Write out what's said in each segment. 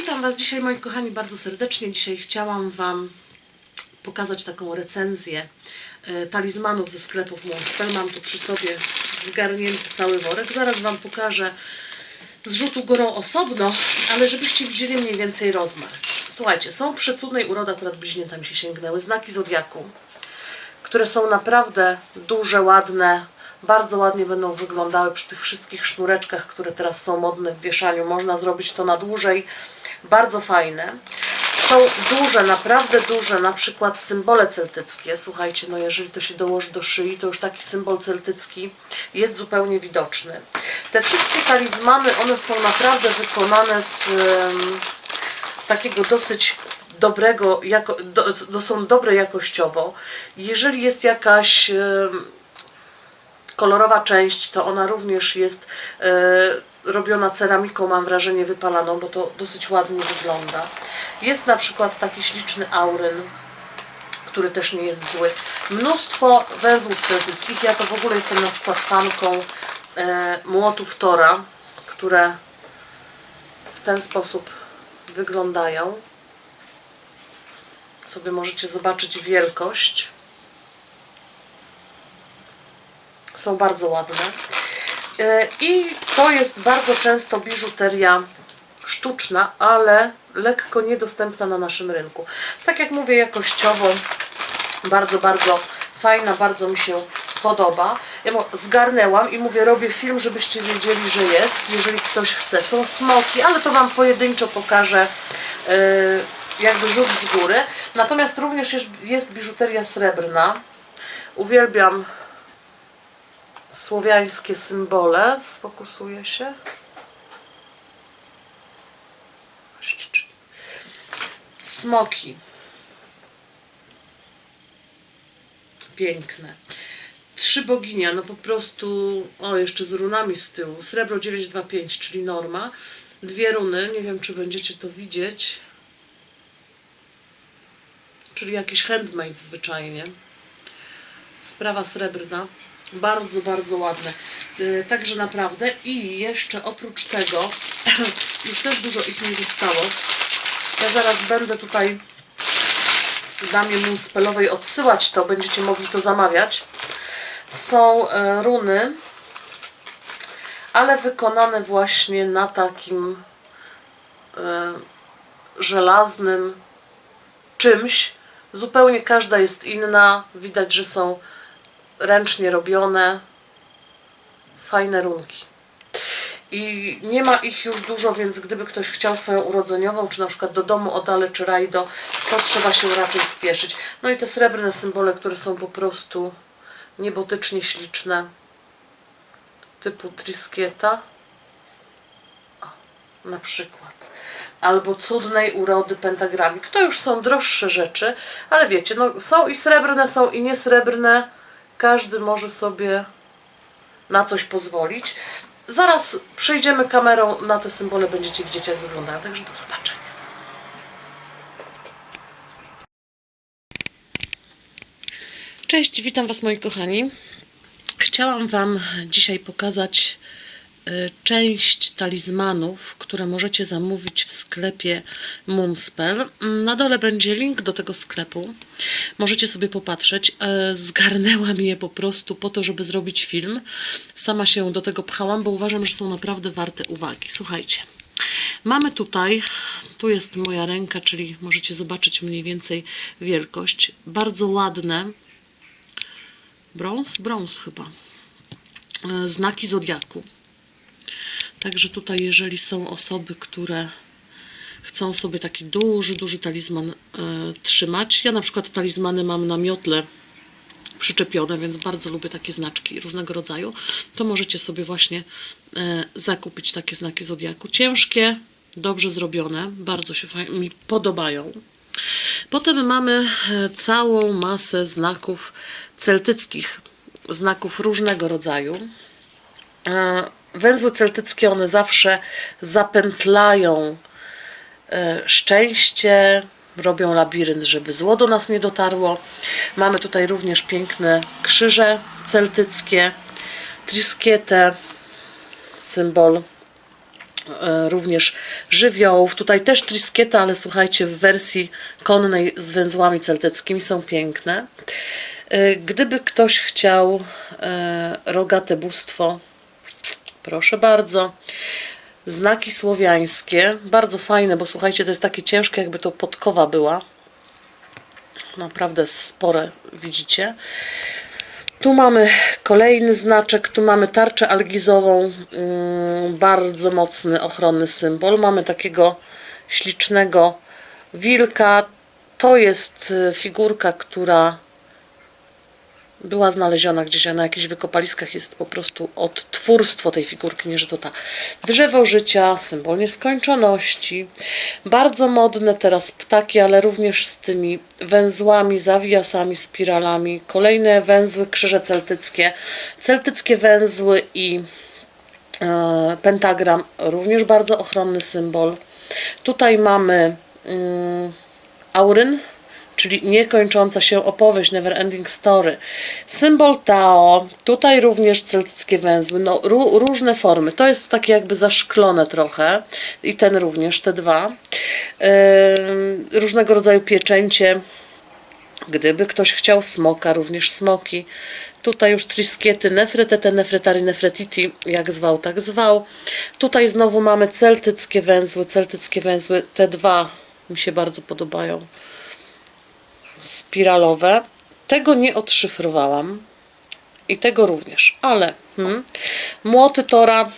Witam Was dzisiaj, moi kochani, bardzo serdecznie. Dzisiaj chciałam Wam pokazać taką recenzję e, talizmanów ze sklepów Monspel. Mam tu przy sobie zgarnięty cały worek. Zaraz Wam pokażę z rzutu górą osobno, ale żebyście widzieli mniej więcej rozmiar. Słuchajcie, są przecudnej urody, akurat bliźnięta mi się sięgnęły, znaki Zodiaku, które są naprawdę duże, ładne, bardzo ładnie będą wyglądały przy tych wszystkich sznureczkach, które teraz są modne w wieszaniu. Można zrobić to na dłużej, bardzo fajne. Są duże, naprawdę duże, na przykład symbole celtyckie. Słuchajcie, no jeżeli to się dołoży do szyi, to już taki symbol celtycki jest zupełnie widoczny. Te wszystkie talizmany, one są naprawdę wykonane z em, takiego dosyć dobrego, jako, do, do, są dobre jakościowo. Jeżeli jest jakaś em, kolorowa część, to ona również jest e, robiona ceramiką, mam wrażenie, wypalaną, bo to dosyć ładnie wygląda. Jest na przykład taki śliczny auryn, który też nie jest zły. Mnóstwo węzłów celtyckich. Ja to w ogóle jestem na przykład fanką e, młotów Tora, które w ten sposób wyglądają. Sobie możecie zobaczyć wielkość. Są bardzo ładne. E, I to jest bardzo często biżuteria sztuczna, ale lekko niedostępna na naszym rynku. Tak jak mówię, jakościowo bardzo, bardzo fajna, bardzo mi się podoba. Ja zgarnęłam i mówię, robię film, żebyście wiedzieli, że jest, jeżeli ktoś chce. Są smoki, ale to Wam pojedynczo pokażę yy, jakby rzut z góry. Natomiast również jest, jest biżuteria srebrna. Uwielbiam słowiańskie symbole. Sfokusuje się. Smoki. Piękne. Trzy boginia, no po prostu, o jeszcze z runami z tyłu. Srebro 925, czyli norma. Dwie runy, nie wiem czy będziecie to widzieć. Czyli jakiś handmade zwyczajnie. Sprawa srebrna. Bardzo, bardzo ładne. Yy, Także naprawdę. I jeszcze oprócz tego, już też dużo ich nie zostało. Ja zaraz będę tutaj damie Munspelowej odsyłać to, będziecie mogli to zamawiać. Są e, runy, ale wykonane właśnie na takim e, żelaznym czymś. Zupełnie każda jest inna. Widać, że są ręcznie robione. Fajne runki. I nie ma ich już dużo, więc gdyby ktoś chciał swoją urodzeniową, czy na przykład do domu oddale, czy rajdo, to trzeba się raczej spieszyć. No i te srebrne symbole, które są po prostu niebotycznie śliczne, typu triskieta, na przykład. Albo cudnej urody pentagramik. To już są droższe rzeczy, ale wiecie, no są i srebrne, są i niesrebrne. Każdy może sobie na coś pozwolić. Zaraz przejdziemy kamerą na te symbole, będziecie widzieć jak wyglądają, także do zobaczenia. Cześć, witam Was moi kochani. Chciałam Wam dzisiaj pokazać część talizmanów, które możecie zamówić w sklepie Moonspell. Na dole będzie link do tego sklepu. Możecie sobie popatrzeć. E, Zgarnęłam je po prostu po to, żeby zrobić film. Sama się do tego pchałam, bo uważam, że są naprawdę warte uwagi. Słuchajcie. Mamy tutaj, tu jest moja ręka, czyli możecie zobaczyć mniej więcej wielkość. Bardzo ładne, brąz, brąz chyba, e, znaki Zodiaku. Także tutaj, jeżeli są osoby, które chcą sobie taki duży, duży talizman e, trzymać, ja na przykład talizmany mam na miotle przyczepione, więc bardzo lubię takie znaczki różnego rodzaju, to możecie sobie właśnie e, zakupić takie znaki Zodiaku. Ciężkie, dobrze zrobione, bardzo się mi podobają. Potem mamy e, całą masę znaków celtyckich, znaków różnego rodzaju. E, Węzły celtyckie, one zawsze zapętlają e, szczęście, robią labirynt, żeby zło do nas nie dotarło. Mamy tutaj również piękne krzyże celtyckie, triskietę, symbol e, również żywiołów. Tutaj też triskieta, ale słuchajcie, w wersji konnej z węzłami celtyckimi są piękne. E, Gdyby ktoś chciał rogate bóstwo, proszę bardzo. Znaki słowiańskie, bardzo fajne, bo słuchajcie, to jest takie ciężkie, jakby to podkowa była. Naprawdę spore, widzicie. Tu mamy kolejny znaczek, tu mamy tarczę algizową, mm, bardzo mocny ochronny symbol. Mamy takiego ślicznego wilka. To jest y, figurka, która była znaleziona gdzieś a na jakichś wykopaliskach. Jest po prostu odtwórstwo tej figurki, nie że to ta. Drzewo życia, symbol nieskończoności. Bardzo modne teraz ptaki, ale również z tymi węzłami, zawiasami, spiralami. Kolejne węzły, krzyże celtyckie. Celtyckie węzły i e, pentagram, również bardzo ochronny symbol. Tutaj mamy mm, auryn, czyli niekończąca się opowieść, never ending story. Symbol Tao, tutaj również celtyckie węzły, no ró- różne formy. To jest takie jakby zaszklone trochę i ten również, te dwa. Ym, różnego rodzaju pieczęcie, Gdyby ktoś chciał smoka, również smoki. Tutaj już triskiety, nefretete, nefretari, nefretiti, jak zwał, tak zwał. Tutaj znowu mamy celtyckie węzły, celtyckie węzły, te dwa mi się bardzo podobają. Spiralowe. Tego nie odszyfrowałam. I tego również, ale hmm, młoty Tora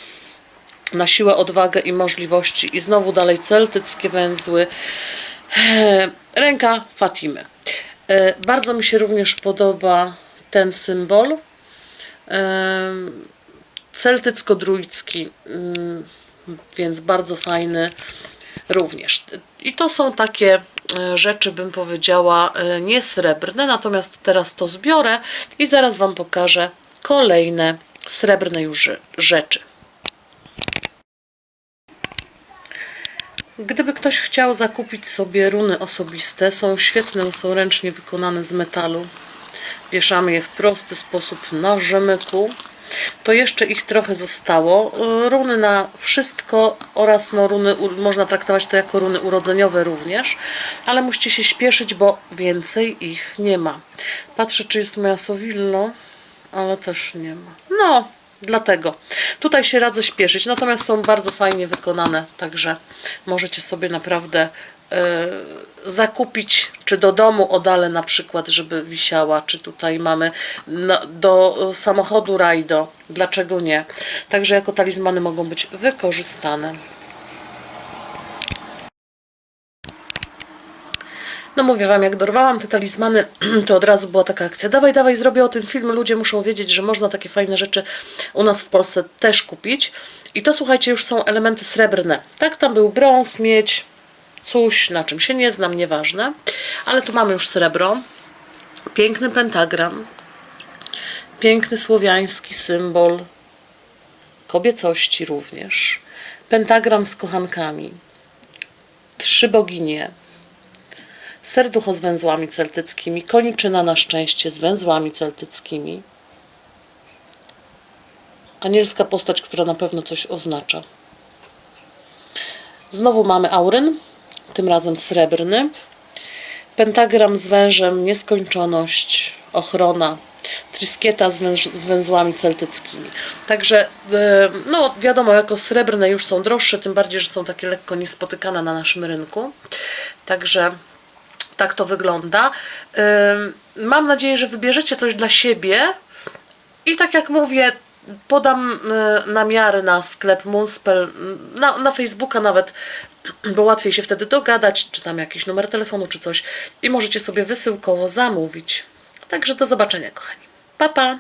na siłę, odwagę i możliwości. I znowu dalej celtyckie węzły. E, Ręka Fatimy. E, Bardzo mi się również podoba ten symbol. E, Celtycko-druicki, mm, więc bardzo fajny również. I to są takie rzeczy, bym powiedziała, e, nie srebrne, natomiast teraz to zbiorę i zaraz Wam pokażę kolejne srebrne już rze- rzeczy. Gdyby ktoś chciał zakupić sobie runy osobiste, są świetne, są ręcznie wykonane z metalu. Wieszamy je w prosty sposób na rzemyku. To jeszcze ich trochę zostało. Runy na wszystko oraz no, runy, można traktować to jako runy urodzeniowe również, ale musicie się śpieszyć, bo więcej ich nie ma. Patrzę, czy jest moja Sowillo, ale też nie ma. No, dlatego. Tutaj się radzę śpieszyć, natomiast są bardzo fajnie wykonane, także możecie sobie naprawdę e, zakupić, czy do domu odale na przykład, żeby wisiała, czy tutaj mamy na, do samochodu rajdo, dlaczego nie. Także jako talizmany mogą być wykorzystane. No mówię wam, jak dorwałam te talizmany, to od razu była taka akcja. Dawaj, dawaj, zrobię o tym film. Ludzie muszą wiedzieć, że można takie fajne rzeczy u nas w Polsce też kupić. I to słuchajcie, już są elementy srebrne. Tak, tam był brąz, miedź, coś, na czym się nie znam, nieważne. Ale tu mamy już srebro. Piękny pentagram. Piękny słowiański symbol kobiecości również. Pentagram z kochankami. Trzy boginie serducho z węzłami celtyckimi, koniczyna na szczęście z węzłami celtyckimi, anielska postać, która na pewno coś oznacza. Znowu mamy auryn, tym razem srebrny, pentagram z wężem, nieskończoność, ochrona, triskieta z, węż, z węzłami celtyckimi. Także, e, no wiadomo, jako srebrne już są droższe, tym bardziej, że są takie lekko niespotykane na naszym rynku. Także tak to wygląda. Mam nadzieję, że wybierzecie coś dla siebie i tak jak mówię, podam y, namiary na sklep Moonspell, na, na Facebooka nawet, bo łatwiej się wtedy dogadać, czy tam jakiś numer telefonu, czy coś i możecie sobie wysyłkowo zamówić. Także do zobaczenia, kochani. Pa, pa!